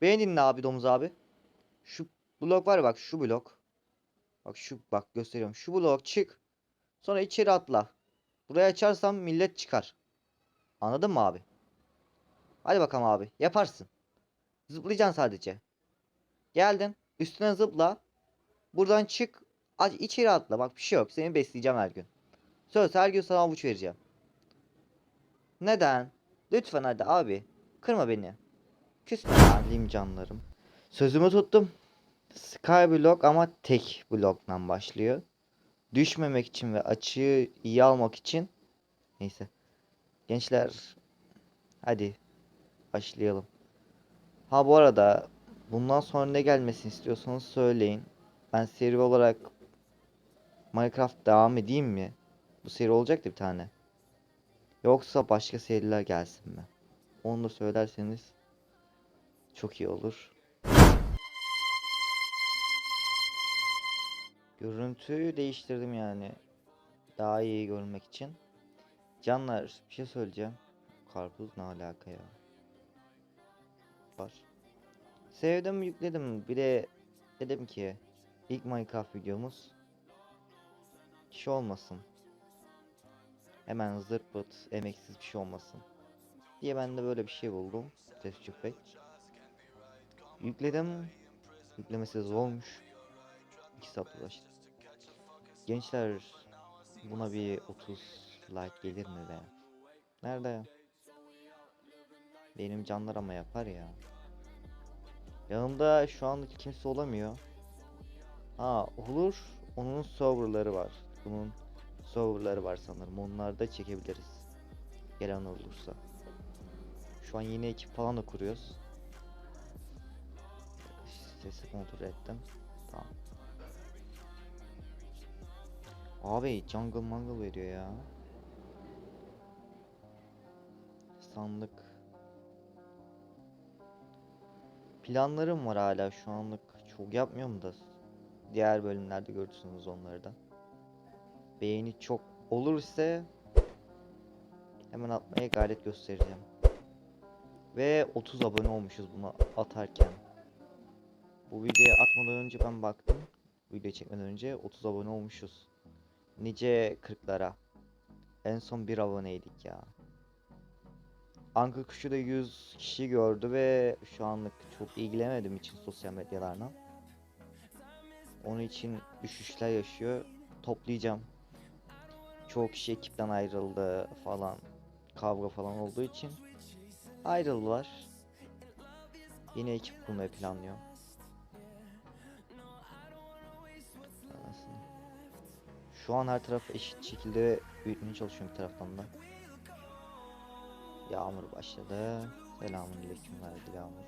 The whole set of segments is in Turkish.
Beni dinle abi domuz abi. Şu blok var ya bak şu blok. Bak şu bak gösteriyorum. Şu blok çık. Sonra içeri atla. Burayı açarsam millet çıkar. Anladın mı abi? Hadi bakalım abi. Yaparsın. Zıplayacaksın sadece. Geldin. Üstüne zıpla. Buradan çık. Aç içeri atla. Bak bir şey yok. Seni besleyeceğim her gün. Söz her gün sana avuç vereceğim. Neden? Lütfen hadi abi. Kırma beni. Küsme alim canlarım. Sözümü tuttum. Skyblock ama tek bloktan başlıyor. Düşmemek için ve açığı iyi almak için. Neyse. Gençler hadi başlayalım. Ha bu arada bundan sonra ne gelmesini istiyorsanız söyleyin. Ben seri olarak Minecraft devam edeyim mi? Bu seri olacak da bir tane. Yoksa başka seriler gelsin mi? Onu da söylerseniz çok iyi olur. Görüntüyü değiştirdim yani. Daha iyi görmek için. Canlar bir şey söyleyeceğim. Karpuz ne alaka ya? Var. Sevdim yükledim. Bir de dedim ki ilk Minecraft videomuz şey olmasın. Hemen zırt pırt emeksiz bir şey olmasın. Diye ben de böyle bir şey buldum. Test köpek. Yükledim. Yüklemesi zormuş. 2 saat uğraştım. Gençler buna bir 30 like gelir mi be? Nerede? Benim canlar ama yapar ya. Yanımda şu anlık kimse olamıyor. Ha olur. Onun serverları var. Bunun serverları var sanırım. Onlarda çekebiliriz. Gelen olursa. Şu an yeni ekip falan da kuruyoruz. Sesi kontrol ettim. Tamam. Abi jungle mangle veriyor ya. Sandık. Planlarım var hala şu anlık. Çok yapmıyorum da. Diğer bölümlerde görürsünüz onları da. Beğeni çok olur ise hemen atmaya gayret göstereceğim. Ve 30 abone olmuşuz bunu atarken. Bu videoyu atmadan önce ben baktım. Video çekmeden önce 30 abone olmuşuz. Nice 40'lara. En son bir aboneydik ya. Anka kuşu da 100 kişi gördü ve şu anlık çok ilgilenemedim için sosyal medyalarla. Onun için düşüşler yaşıyor. Toplayacağım. Çoğu kişi ekipten ayrıldı falan. Kavga falan olduğu için ayrıldılar. Yine ekip kurmayı planlıyorum. Şu an her tarafı eşit şekilde büyütmeye çalışıyorum bir taraftan da. Yağmur başladı. Selamünaleyküm verdi yağmur.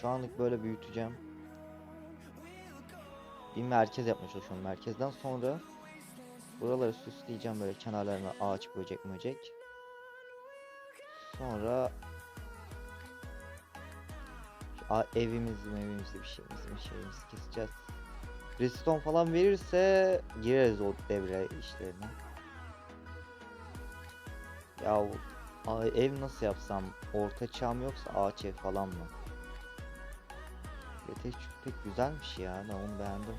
Şu anlık böyle büyüteceğim. Bir merkez yapmaya çalışıyorum. Merkezden sonra buraları süsleyeceğim böyle kenarlarına ağaç böcek möcek. Sonra a- evimizi bir şeyimizi bir şeyimizi keseceğiz. Redstone falan verirse gireriz o devre işlerine. Ya ev nasıl yapsam? Orta çağım yoksa ağaç ev falan mı? Yeteç pek güzelmiş ya. Ben onu beğendim.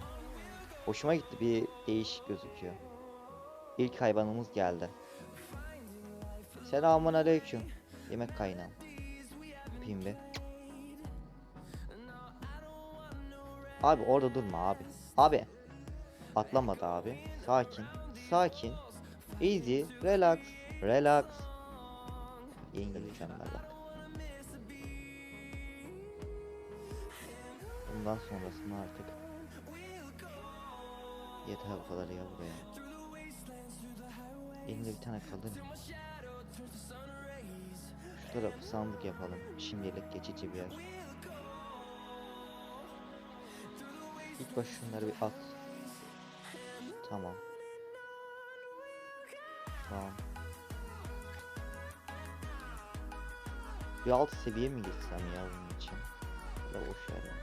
Hoşuma gitti. Bir değişik gözüküyor. İlk hayvanımız geldi. Selamun aleyküm. Yemek kaynağı. Öpeyim bir. Abi orada durma abi. Abi. Atlamadı abi. Sakin. Sakin. Easy. Relax. Relax. Mükemmel bak. Bundan sonrasını artık yeter bu kadar ya buraya. Elimde bir tane kalır mı? Şu tarafı sandık yapalım. Şimdilik geçici bir yer. Baş şunları bir at. Tamam. Tamam. Bir alt seviye mi geçsem ya bunun için? Ya boş ver ya.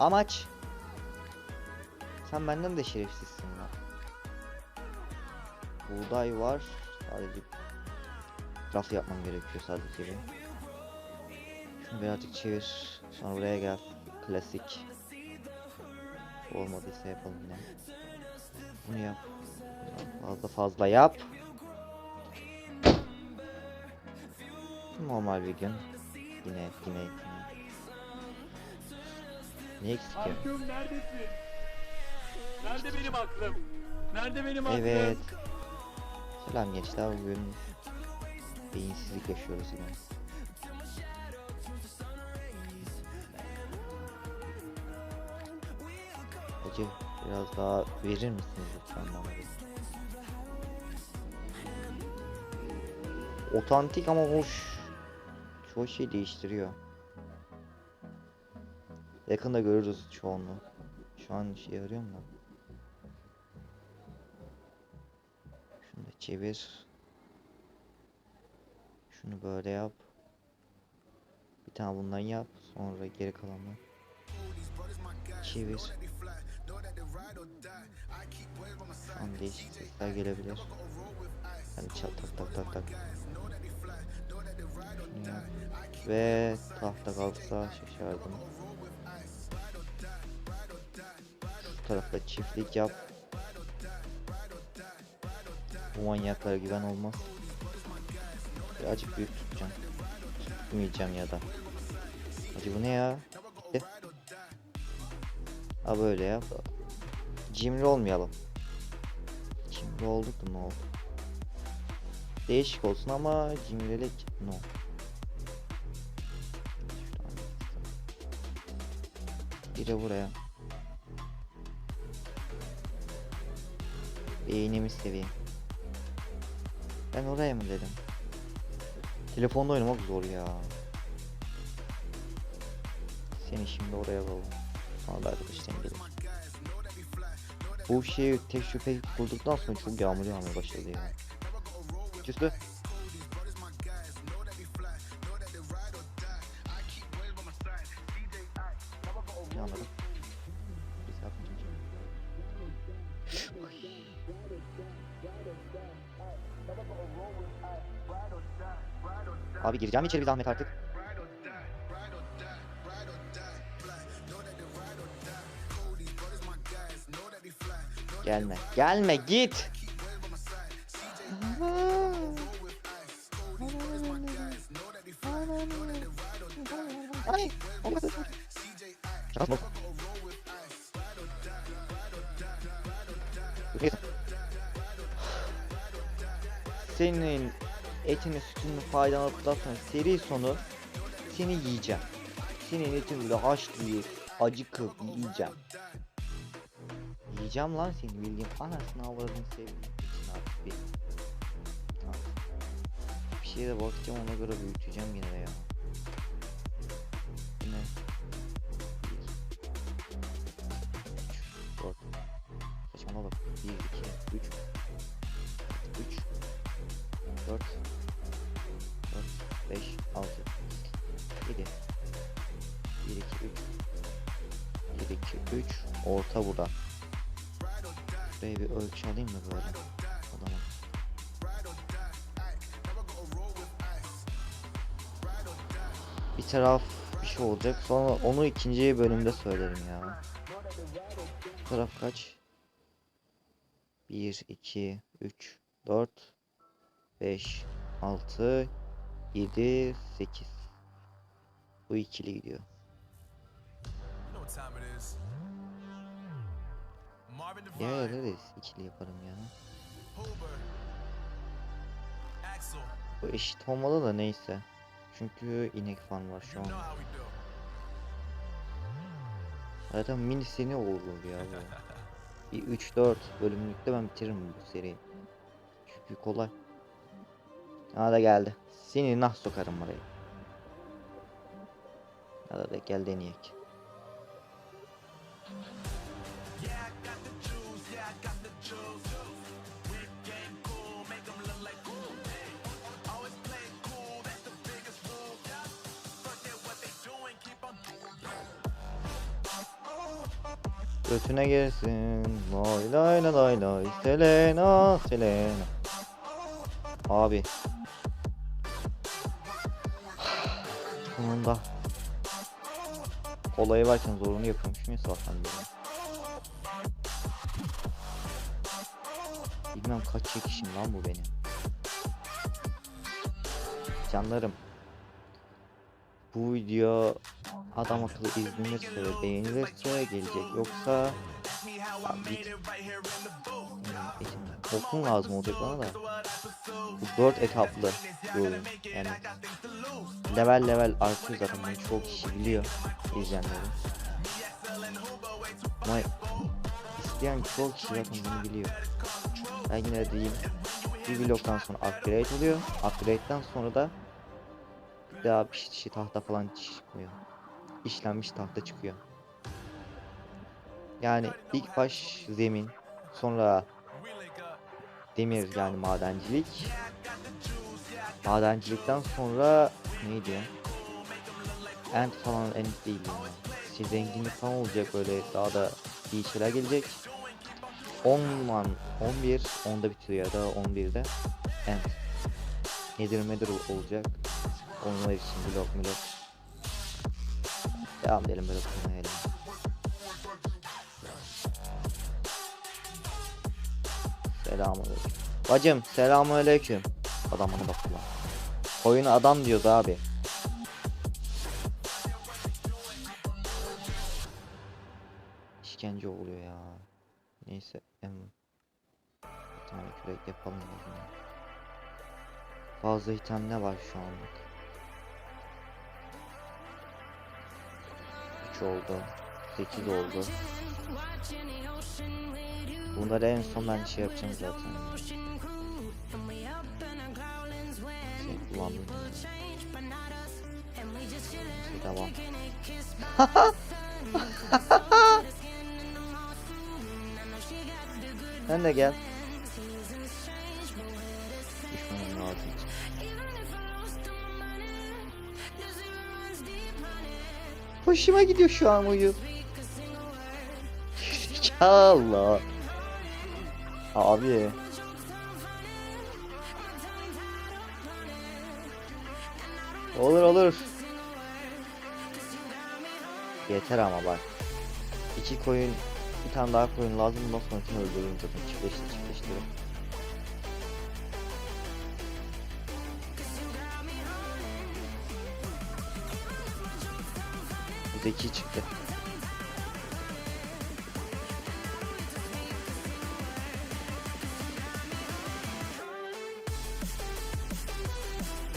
Amaç. Sen benden de şerefsizsin lan. Buğday var. Sadece etrafı yapmam gerekiyor sadece bir. Birazcık çevir. Sonra buraya gel. Klasik. Olmadıysa yapalım yine. Bunu yap. Fazla fazla yap. Normal bir gün. Yine yine yine. Ne eksik ya? Aklım neredesin? Nerede benim aklım? Nerede benim aklım? Evet. Selam gençler bugün beyinsizlik yaşıyoruz yine. Hacı biraz daha verir misiniz lütfen bana? Otantik ama hoş. Çoğu şey değiştiriyor. Yakında görürüz çoğunluğu. Şu an şey arıyorum da. Şunu da çevir. Şunu böyle yap. Bir tane bundan yap. Sonra geri kalanlar. Çevir. Şu an değişik sesler gelebilir. Hani çat tak tak tak tak. Ve tahta kalksa şaşardım. Şu tarafta çiftlik yap. Bu manyaklara güven olmaz. Birazcık büyük tutacağım. Tutmayacağım ya da. Acı bu ne ya? Gitti. Ha böyle yap. Cimri olmayalım. Cimri olduk da ne oldu? Değişik olsun ama cimrilik no. Şuradan Bir de buraya. Beynimi seveyim. Ben oraya mı dedim? Telefonda oynamak zor ya. Seni şimdi oraya alalım. Sonra da arkadaşlarım. Bu şeyi tecrübe kurduktan sonra çok yağmur yağmaya başladı ya. Küstü. Yapmayacağız. Abi gireceğim içeri bir zahmet artık. Gelme. Gelme git. Ay? Neyse. Senin etini sütünü faydalandıktan sonra seri sonu seni yiyeceğim. Senin etin böyle haşlayıp acıkıp yiyeceğim. Yiyeceğim lan seni bildiğin anasını avradını sevdiğin için artık bir. Bir şeye de bakacağım ona göre büyüteceğim yine ya. Taraf bir şey olacak. Sonra onu ikinci bölümde söylerim ya. Bu taraf kaç? 1, 2, 3, 4, 5, 6, 7, 8. Bu ikili gidiyor. Ya Devine, öyle de ikili yaparım ya. Bu eşit olmalı da neyse. Çünkü inek farm var şu an. Zaten minisini olur ya bu. Bir 3-4 bölümlükte ben bitiririm bu seriyi. Çünkü kolay. Aa da geldi. Seni nah sokarım oraya. Ya da, da gel deneyek. Götüne gelsin. Lay lay lay lay lay. Selena Selena. Abi. Sonunda. Kolayı varken zorunu yapıyormuşum ya sabahtan beri. Bilmem kaç çekişim lan bu benim. Canlarım. Bu video adam akıllı izlenirse ve beğenilirse gelecek. Yoksa ya git. Hmm, eğitim- Okun lazım olacak bana da. Bu 4 etaplı bir oyun. Yani level level artıyor zaten bunu çok kişi biliyor izleyenlerin. Ama isteyen çok kişi zaten bunu biliyor. Ben yine de diyeyim. Bir bloktan sonra upgrade oluyor. Upgrade'den sonra da daha bir şey tahta falan çıkmıyor. İşlenmiş tahta çıkıyor. Yani ilk baş zemin, sonra demir yani madencilik. Madencilikten sonra neydi? End falan end değil yani. Şey, zenginlik falan olacak böyle daha da iyi şeyler gelecek. 10 man 11 10'da bitiyor ya da 11'de end. Nedir ol- olacak. Onlar için blok blok. Devam edelim böyle okumaya Selamünaleyküm. Bacım selamünaleyküm. Adam bana baktı lan. Koyuna adam diyordu abi. İşkence oluyor ya. Neyse. Em. Bir tane kürek yapalım. Fazla item ne var şu anlık? 3 oldu. 8 oldu. Bunları en son ben şey yapacağım zaten. Şey kullandım. Neyse, devam. Sen de gel. Hoşuma gidiyor şu an uyu. Allah. Abi. Olur olur. Yeter ama bak. İki koyun, bir tane daha koyun lazım. Bundan sonrakini öldürürüm zaten. Çiftleştir, çiftleştirin. Zeki çıktı.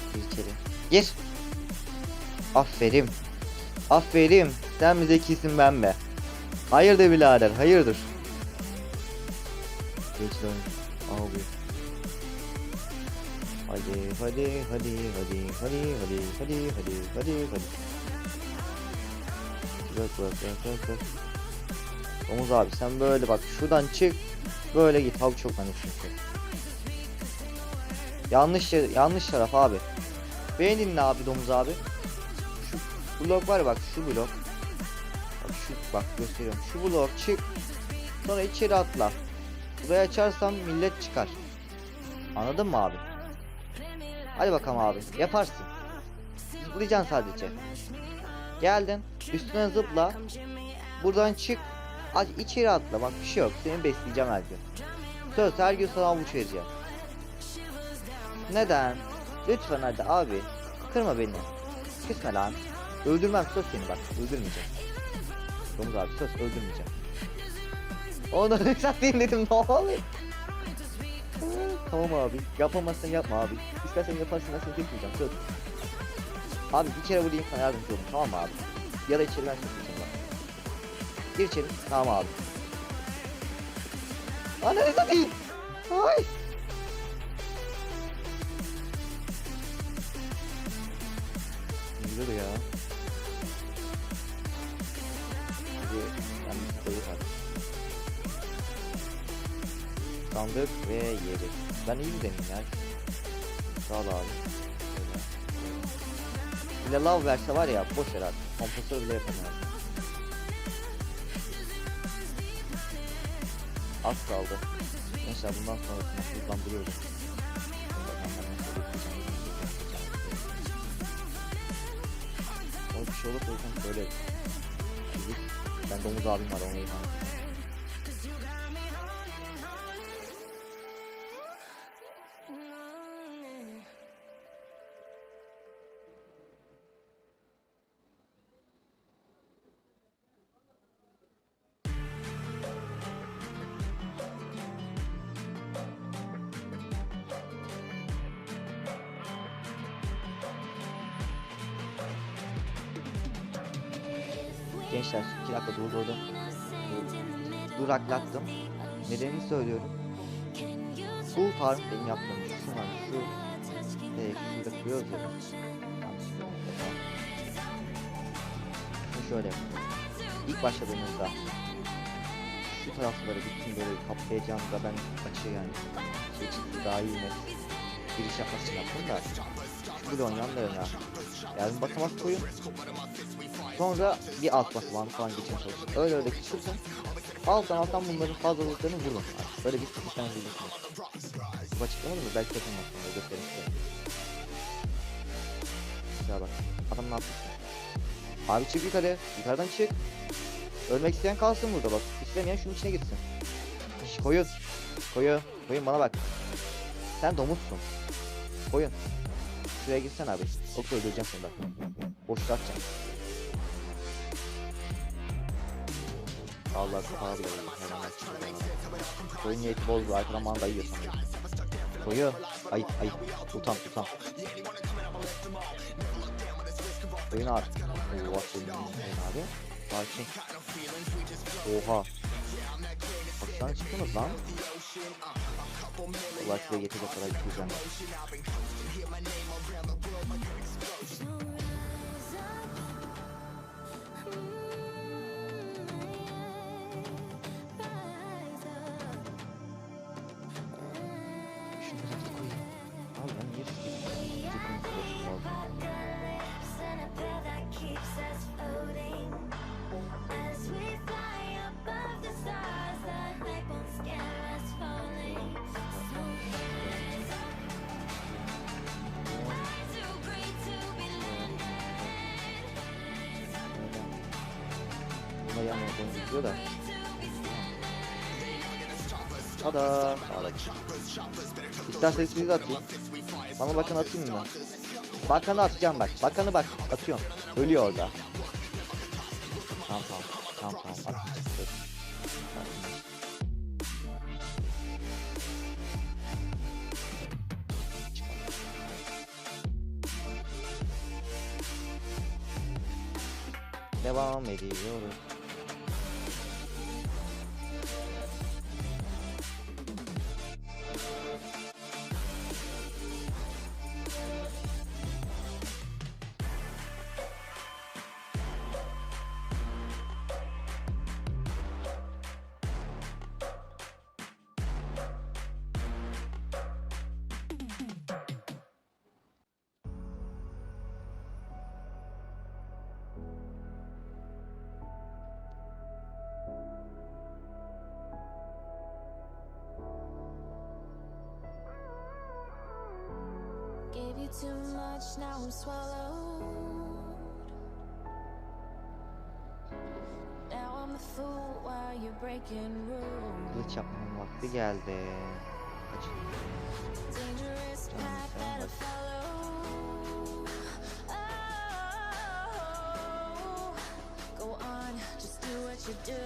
İçeri. Gir. Aferin. Aferin. Sen mi zekisin ben mi? Hayırdır birader hayırdır. Geç lan. Abi. Hadi hadi hadi hadi hadi hadi hadi hadi hadi hadi. Bak bak bak bak bak. Omuz abi sen böyle bak şuradan çık. Böyle git abi çok hani çünkü. Yanlış yanlış taraf abi. Beni dinle abi domuz abi. Şu blok var ya bak şu blok. Bak şu bak gösteriyorum. Şu blok çık. Sonra içeri atla. Burayı açarsam millet çıkar. Anladın mı abi? Hadi bakalım abi. Yaparsın. Zıplayacaksın sadece. Geldin. Üstüne zıpla. Buradan çık. Aç içeri atla. Bak bir şey yok. Seni besleyeceğim her gün. Söz her gün sana avuç vereceğim. Neden? Lütfen hadi abi. Kırma beni. Küsme lan. Öldürmem söz seni bak. Öldürmeyeceğim. Domuz abi söz öldürmeyeceğim. Onu satayım dedim ne oluyor? Tamam abi. Yapamazsan yapma abi. İstersen yaparsın ben seni kesmeyeceğim söz. Abi bir kere vurayım sana yardımcı olun tamam mı abi? Ya da içeri ben kesmeyeceğim bak. Gir içeri. Tamam abi. Ananı satayım. Ay. Güzel ya. Hadi ben bir koyu var. Sandık ve yeri. Ben iyi deneyim ya. Sağ ol abi. Bir de lav verse var ya boş herhalde. Kompresör bile yapamaz. Az kaldı. Neyse bundan sonra buradan biliyorum. O bir şey olursa böyle. Ben domuz abim var onu yıkanım. Nedenini söylüyorum. Bu farm benim yaptığım şu var şu ve şurada ya. Şimdi şöyle yapıyorum. İlk başladığımızda şu tarafları bütün böyle kaplayacağımda ben açı yani şey için daha iyi net giriş yapmak için yaptım da şu bloğun yanlarına yani basamak koyun Sonra bir alt basamağını falan geçmeye çalışın. Öyle öyle küçültün. Alttan alttan bunların fazlalıklarını vurun. Böyle bir sistem buluyorsunuz. Bu açıklamadı mı? Belki yapamazsın. Böyle göstereyim size. Güzel bak. Adam ne yapıyor? Abi çık yukarı. Yukarıdan çık. Ölmek isteyen kalsın burada bak. İstemeyen şunun içine gitsin. Şş, koyun. Koyun. Koyun bana bak. Sen domuzsun. Koyun. Şuraya gitsen abi. Okey öldüreceğim seni bak. Atacağım. Allah kapağı bile. Koyun niyeti bozdu. Arkadan manga yiyor sanırım. Koyun. Ayıp ayıp. Utan utan. Koyun abi. Oha koyun abi. Sakin. Oha. Baştan çıktınız lan. Allah size yetecek kadar güzel. Şunları da koyayım. Abi ben niye sürekli boşum oldu? Buna yanmadığını biliyor da. Tada. Sağdaki. İsterseniz siz de atayım. Bana bakın atayım mı? Bakanı atacağım bak. Bakanı bak atıyorum. Ölüyor orada. Tamam tamam. Tamam tamam. At. Devam ediyoruz. Too much, now I'm swallowed. Now I'm a fool while you're breaking rules. Kılıç yapmanın vakti geldi. Kaç. Dangerous Canım path sen that I bak. follow. Oh, go on, just do what you do.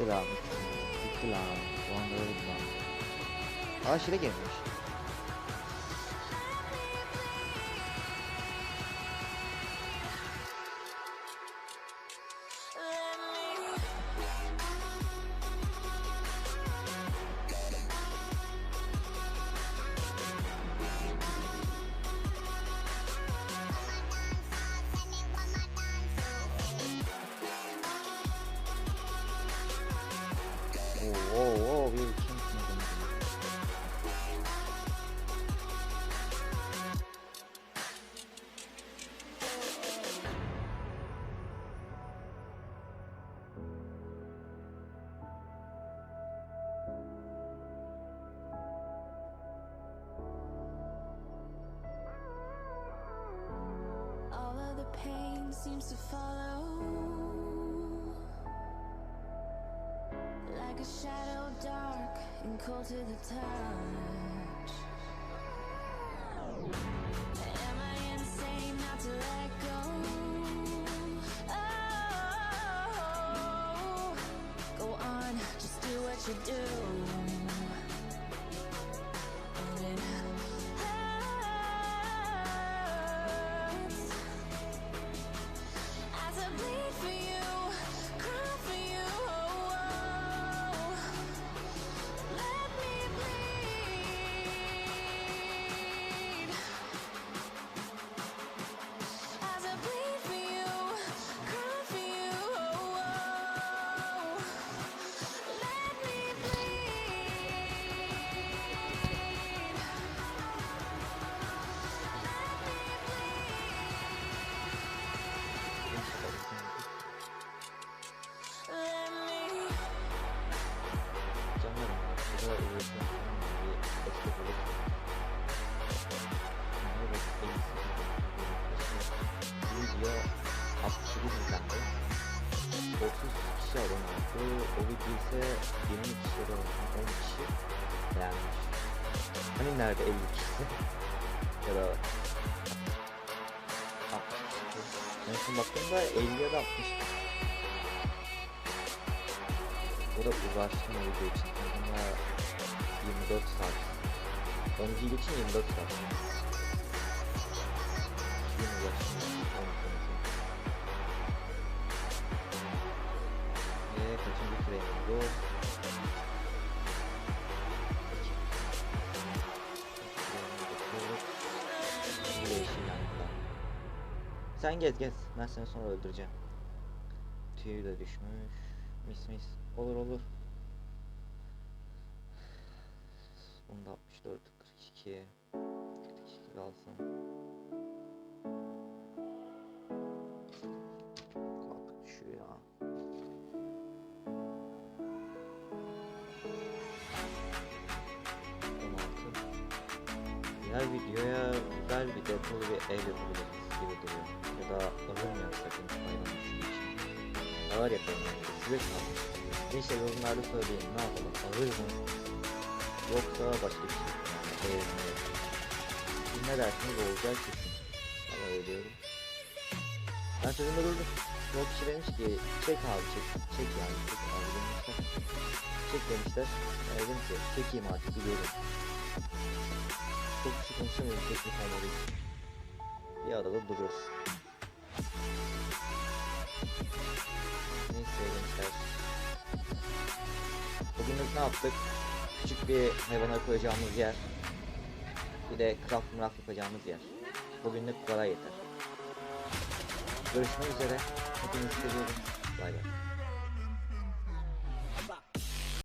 Gitti lan. Gitti lan. Anda öldü lan. Aa şile gelmiş. Seems to follow like a shadow, dark and cold to the touch. Am I insane not to let go? Oh, go on, just do what you do. Abone oldu. O video ise 20 kişi olsun 10 kişi beğenmiş. Hani nerede 50 kişi? ya da 60 kişi. En son baktığımda 50 ya da 60 kişi. O da uğraştım o video için. Ama 24 saat. 10 yıl için 24 saat. Yine uğraştım. Onu konuşayım. Yeşil yankıda. Sen gez gez. Ben seni sonra öldüreceğim. Tüyü de düşmüş. Mis mis. Olur olur. Bunda 64, 42. 42 kalsın. Diğer videoya güzel bir detolu bir el yapabiliriz gibi duruyor. Ya da mı yapsak intibayla düştüğü için. Ağır yapalım yani. Size kalmış. Neyse yorumlarda söyleyin ne yapalım ağır mı? Yoksa başka bir şey? Yani eğer mi? Siz ne dersiniz olacağı kesin. Ama öyle diyorum. Ben sözümde durdum. Yok kişi demiş ki çek abi çek. Çek yani çek abi demişler. Çek demişler. Ben dedim ki çekeyim artık gidiyorum. Çok teknik olmadığı için. Bir arada duruyoruz. Neyse gençler. Bugünlük ne yaptık? Küçük bir hayvana koyacağımız yer. Bir de craft mraft yapacağımız yer. Bugünlük bu kadar yeter. Görüşmek üzere. Hepinizi seviyorum. Bay bay.